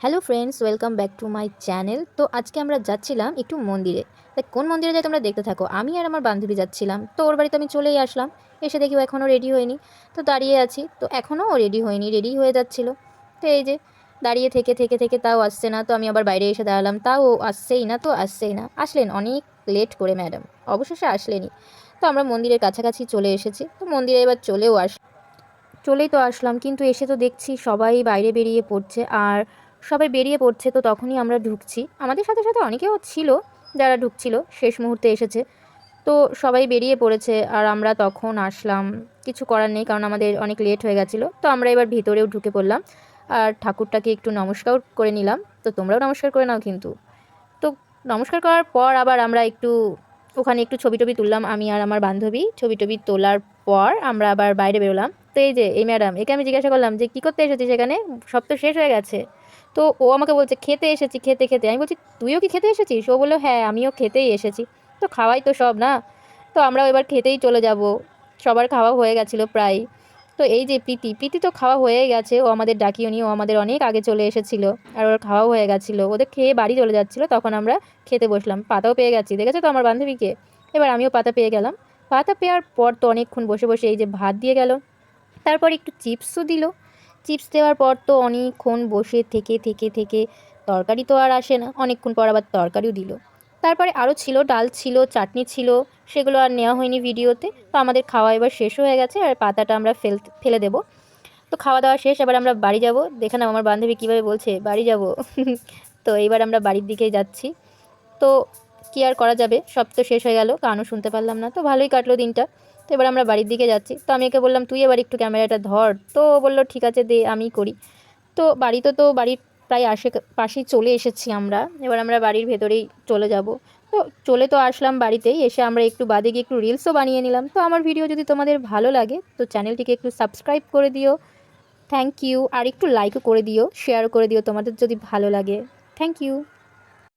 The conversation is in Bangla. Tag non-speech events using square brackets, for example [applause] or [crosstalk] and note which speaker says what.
Speaker 1: Hello friends, welcome back to my channel. তো আজকে আমরা যাচ্ছিলাম একটু মন্দিরে। তাই কোন মন্দিরে যাই তোমরা দেখতে থাকো। আমি আর আমার বান্ধবী যাচ্ছিলাম। তো ওর বাড়িতে আমি চলেই আসলাম। এসে দেখি ও এখনও রেডি হয়নি। তো দাঁড়িয়ে আছি। তো এখনও ও রেডি হয়নি রেডি হয়ে যাচ্ছিল। তো এই যে দাঁড়িয়ে থেকে থেকে থেকে তাও আসছে না। তো আমি আবার বাইরে এসে দাঁড়ালাম। তাও আসছেই না, তো আসছেই না। আসলেন অনেক লেট করে ম্যাডাম অবশেষে আসলেনি। তো আমরা মন্দিরের কাছাকাছি চলে এসেছি। তো মন্দিরে এবার চলেও আস, চলেই তো আসলাম। কিন্তু এসে তো দেখছি সবাই বাইরে বেরিয়ে পড়ছে। আর সবাই বেরিয়ে পড়ছে, তো তখনই আমরা ঢুকছি। আমাদের সাথে সাথে অনেকেও ছিল যারা ঢুকছিল, শেষ মুহূর্তে এসেছে। তো সবাই বেরিয়ে পড়েছে আর আমরা তখন আসলাম। কিছু করার নেই কারণ আমাদের অনেক লেট হয়ে গেছিল, তো আমরা এবার ভিতরেও ঢুকে পড়লাম। আর ঠাকুরটাকে একটু নমস্কার করে নিলাম। তো তোমরাও নমস্কার করে নাও কিন্তু। তো নমস্কার করার পর আবার আমরা একটু, ওখানে একটু ছবি টবি তুললাম, আমি আর আমার বান্ধবী। ছবি টবি তোলার পর আমরা আবার বাইরে বেরোলাম। তো এই যে, এই ম্যাডাম একে আমি জিজ্ঞাসা করলাম যে, কী করতে এসেছি সেখানে সব তো শেষ হয়ে গেছে। তো ও আমাকে বলছে, খেতে এসেছি, খেতে খেতে। আমি বলছি, তুইও কি খেতে এসেছিস? ও বলল হ্যাঁ আমিও খেতেই এসেছি। তো খাওয়াই তো সব, না? তো আমরাও এবার খেতেই চলে যাব। সবার খাওয়া হয়ে গেছিল প্রায়। তো এই যে প্রীতি প্রীতি তো খাওয়া হয়ে গেছে। ও আমাদের ডাকিও নি ও আমাদের অনেক আগে চলে এসেছিল। আর ওর খাওয়াও হয়ে গেছিল। ওদের খেয়ে বাড়ি চলে যাচ্ছিল, তখন আমরা খেতে বসলাম। পাতাও পেয়ে গেছি, দেখেছ তো আমার বান্ধবীকে এবার আমিও পাতা পেয়ে গেলাম। পাতা পেয়ার পর তো অনেকক্ষণ বসে বসে এই যে ভাত দিয়ে গেল। তারপর একটু চিপসও দিল। চিপস দেওয়ার পর তো অনেকক্ষণ বসে থেকে থেকে থেকে তরকারি তো আর আসে না। অনেকক্ষণ পর আবার তরকারিও দিল। তারপরে আরও ছিল, ডাল ছিল, চাটনি ছিল, সেগুলো আর নেওয়া হয়নি ভিডিওতে। তো আমাদের খাওয়া এবার শেষ হয়ে গেছে আর পাতাটা আমরা ফেল, ফেলে দেবো। তো খাওয়া দাওয়া শেষ, এবার আমরা বাড়ি যাব। দেখে নাও, আমার বান্ধবী কীভাবে বলছে, বাড়ি যাব। [laughs] তো এইবার আমরা বাড়ির দিকেই যাচ্ছি। তো কী আর করা যাবে? সব তো শেষ হয়ে গেল কানও শুনতে পারলাম না। তো ভালোই কাটলো দিনটা। তো এবার আমরা বাড়ির দিকে যাচ্ছি। তো আমি একে বললাম, তুই এবার একটু ক্যামেরাটা ধর। তো বলল, ঠিক আছে, দে, আমি করি। তো বাড়িতে তো বাড়ির প্রায় আশে পাশেই চলে এসেছি আমরা। এবার আমরা বাড়ির ভেতরেই চলে যাব। তো চলে তো আসলাম বাড়িতেই, এসে আমরা একটু বাদে গিয়ে একটু রিলসও বানিয়ে নিলাম। তো আমার ভিডিও যদি তোমাদের ভালো লাগে, তো চ্যানেলটিকে একটু সাবস্ক্রাইব করে দিও। থ্যাংক ইউ আর একটু লাইকও করে দিও শেয়ার করে দিও তোমাদের যদি ভালো লাগে। Thank you